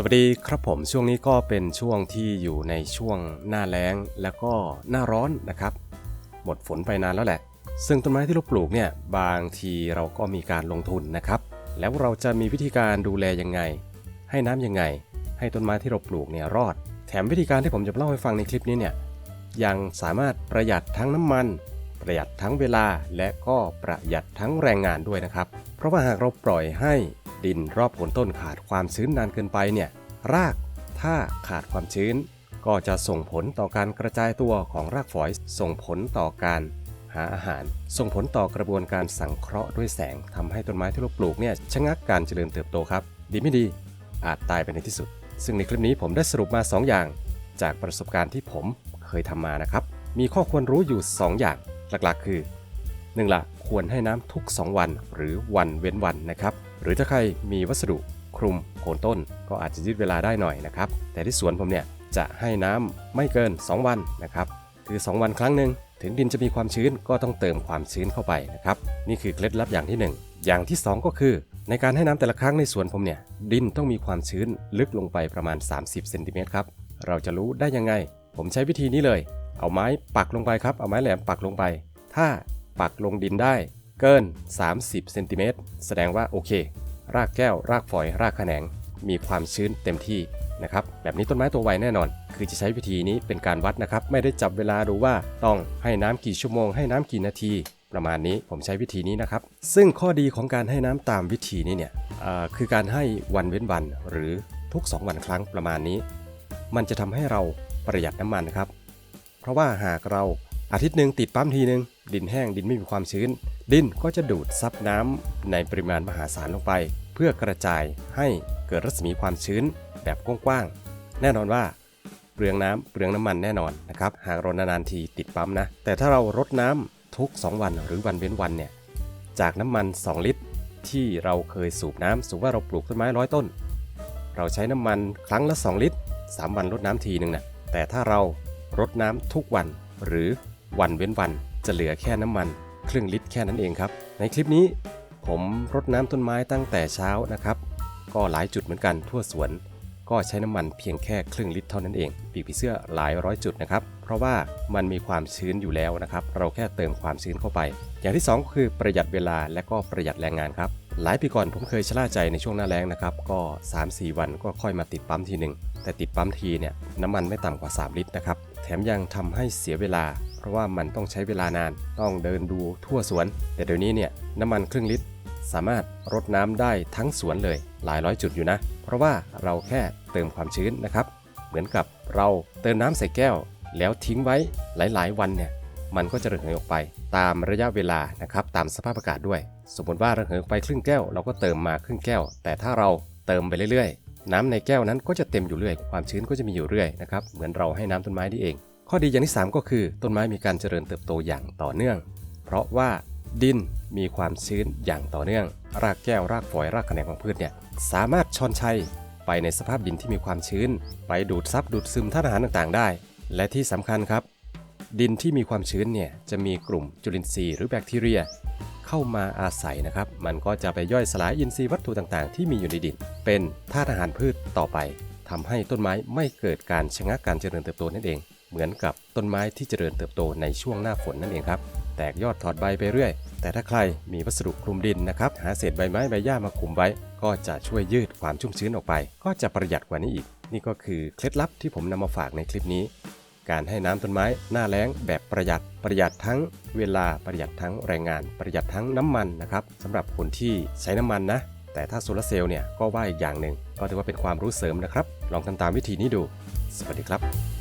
สวัสดีครับผมช่วงนี้ก็เป็นช่วงที่อยู่ในช่วงหน้าแล้งแล้วก็หน้าร้อนนะครับ หมดฝนไปนานแล้วแหละ ซึ่งต้นไม้ที่เราปลูกเนี่ยบางทีเราก็มีการลงทุนนะครับ แล้วเราจะมีวิธีการดูแลยังไง ให้น้ำยังไง ให้ต้นไม้ที่เราปลูกเนี่ยรอด แถมวิธีการที่ผมจะเล่าให้ฟังในคลิปนี้เนี่ยยังสามารถประหยัดทั้งน้ำมัน ประหยัดทั้งเวลาและก็ประหยัดทั้งแรงงานด้วยนะครับ เพราะว่าหากเราปล่อยให้ ดินรอบโคนต้นขาดความชื้นนานเกินไปเนี่ยรากถ้าขาดความชื้น ก็จะส่งผลต่อการกระจายตัวของรากฝอย ส่งผลต่อการหาอาหาร ส่งผลต่อกระบวนการสังเคราะห์ด้วยแสงทำให้ต้นไม้ที่เราปลูกเนี่ยชะงักการเจริญเติบโตครับ ดีไม่ดี อาจตายไปในที่สุด ซึ่งในคลิปนี้ผมได้สรุปมา 2 อย่าง จากประสบการณ์ที่ผมเคยทำมานะครับ มีข้อควรรู้อยู่ 2 อย่างหลักๆ คือ 1. ละ ควรให้น้ำทุก 2 วัน หรือวันเว้นวันนะครับ หรือถ้าใครมีวัสดุคลุมโคนต้นก็อาจจะยืดเวลาได้หน่อยนะครับ แต่ที่สวนผมเนี่ยจะให้น้ำไม่เกิน 2 วันนะครับ คือ 2 วันครั้งหนึ่งถึงดินจะมีความชื้นก็ต้องเติมความชื้นเข้าไปนะครับ นี่คือเคล็ดลับอย่างที่ 1 อย่างที่ 2 ก็คือ ในการให้น้ำแต่ละครั้งในสวนผมเนี่ยดินต้องมีความชื้นลึกลงไปประมาณ 30เซนติเมตรครับเราจะรู้ได้ยังไง ผมใช้วิธีนี้เลย เอาไม้ปักลงไปครับ เอาไม้แหลมปักลงไป ถ้า ปักลงดินได้ เกิน 30เซนติเมตรแสดงว่าโอเค รากแก้ว รากฝอย รากแขนง มีความชื้นเต็มที่นะครับแบบนี้ต้นไม้ตัวไวแน่นอน คือจะใช้วิธีนี้เป็นการวัดนะครับ ไม่ได้จับเวลาดูว่าต้องให้น้ำกี่ชั่วโมง ให้น้ำกี่นาที ประมาณนี้ผมใช้วิธีนี้นะครับ ซึ่งข้อดีของการให้น้ำตามวิธีนี้เนี่ยคือการให้วันเว้นวันหรือทุก 2 วันครั้งประมาณนี้ มันจะทำให้เราประหยัดน้ำมันนะครับ เพราะว่าหากเรา อาทิตย์หนึ่งติดปั๊มทีหนึ่งดินแห้งดินไม่มีความชื้น ดินก็จะดูดซับน้ำในปริมาณมหาศาลลงไป เพื่อกระจายให้เกิดรัศมีความชื้นแบบกว้างๆแน่นอนว่าเปลืองน้ำเปลืองน้ำมันแน่นอนนะครับหากรานานๆทีติดปั๊มนะ แต่ถ้าเรารดน้ำทุก 2 วันหรือวันเว้นวันเนี่ยจากน้ำมัน 2 ลิตร ที่เราเคยสูบน้ำสมมติว่าเราปลูกต้นไม้ร้อยต้น เราใช้น้ำมันครั้งละ 2 ลิตร 3 วันรดน้ำทีหนึ่งนะแต่ถ้าเรารดน้ำทุกวันหรือ วันเว้นวัน จะเหลือแค่น้ำมันครึ่งลิตรแค่นั้นเองครับ ในคลิปนี้ผมรดน้ำต้นไม้ตั้งแต่เช้านะครับ ก็หลายจุดเหมือนกันทั่วสวน ก็ใช้น้ำมันเพียงแค่ครึ่งลิตรเท่านั้นเอง ปีกผีเสื้อหลายร้อยจุดนะครับ เพราะว่ามันมีความชื้นอยู่แล้วนะครับ เราแค่เติมความชื้นเข้าไป อย่างที่ 2 คือประหยัดเวลาและก็ประหยัดแรงงานครับ หลายปีก่อนผมเคยชะล่าใจในช่วงหน้าแล้งนะครับ ก็ 3-4 วันก็ค่อยมาติดปั๊มทีหนึ่งแต่ติดปั๊มทีเนี่ยน้ำมันไม่ต่ำกว่า 3 ลิตรนะครับ แถมยังทำให้เสียเวลา เพราะว่ามันต้องใช้เวลานานต้องเดินดูทั่วสวน แต่เดี๋ยวนี้เนี่ยน้ำมันครึ่งลิตร สามารถรดน้ำได้ทั้งสวนเลย หลายร้อยจุดอยู่นะ เพราะว่าเราแค่เติมความชื้นนะครับ เหมือนกับเราเติมน้ำใส่แก้ว แล้วทิ้งไว้หลาย ๆ วันเนี่ย มันก็จะระเหยออกไป ตามระยะเวลานะครับตามสภาพอากาศด้วย สมมติว่าระเหยออกไปครึ่งแก้ว เราก็เติมมาครึ่งแก้ว แต่ถ้าเราเติมไปเรื่อยๆ น้ำในแก้วนั้นก็จะเต็มอยู่เรื่อย ความชื้นก็จะมีอยู่เรื่อยนะครับเหมือนเราให้น้ำต้นไม้นี่เอง ข้อดีอย่างที่ 3 ก็คือต้นไม้มีการเจริญเติบโตอย่างต่อเนื่อง เพราะว่าดินมีความชื้นอย่างต่อเนื่อง รากแก้วรากฝอยรากแขนงของพืชเนี่ยสามารถชอนชัยไปในสภาพดินที่มีความชื้น ไปดูดซับดูดซึมธาตุอาหารต่างๆ ได้ และที่สำคัญครับ ดินที่มีความชื้นเนี่ยจะมีกลุ่มจุลินทรีย์หรือแบคทีเรีย เข้ามาอาศัยนะครับ มันก็จะไปย่อยสลายอินทรีย์วัตถุต่างๆ ที่มีอยู่ในดิน เป็นธาตุอาหารพืชต่อไปทำให้ต้นไม้ไม่เกิดการชะงักการเจริญเติบโตนั่นเอง เหมือนกับต้นไม้ที่เจริญเติบโตในช่วงหน้าฝนนั่นเองครับแตกยอดถอดใบไปเรื่อย แต่ถ้าใครมีวัสดุคลุมดินนะครับ หาเศษใบไม้ใบหญ้ามาคลุมไว้ ก็จะช่วยยืดความชุ่มชื้นออกไป ก็จะประหยัดกว่านี้อีก นี่ก็คือเคล็ดลับที่ผมนำมาฝากในคลิปนี้ การให้น้ำต้นไม้หน้าแล้งแบบประหยัดประหยัดทั้งเวลาประหยัดทั้งแรงงาน ประหยัดทั้งน้ำมันนะครับสำหรับคนที่ใช้น้ำมันนะ แต่ถ้าโซลาร์เซลล์เนี่ยก็ว่าอีกอย่างหนึ่งก็ถือว่าเป็นความรู้เสริมนะครับ ลองทำตามวิธีนี้ดู สวัสดีครับ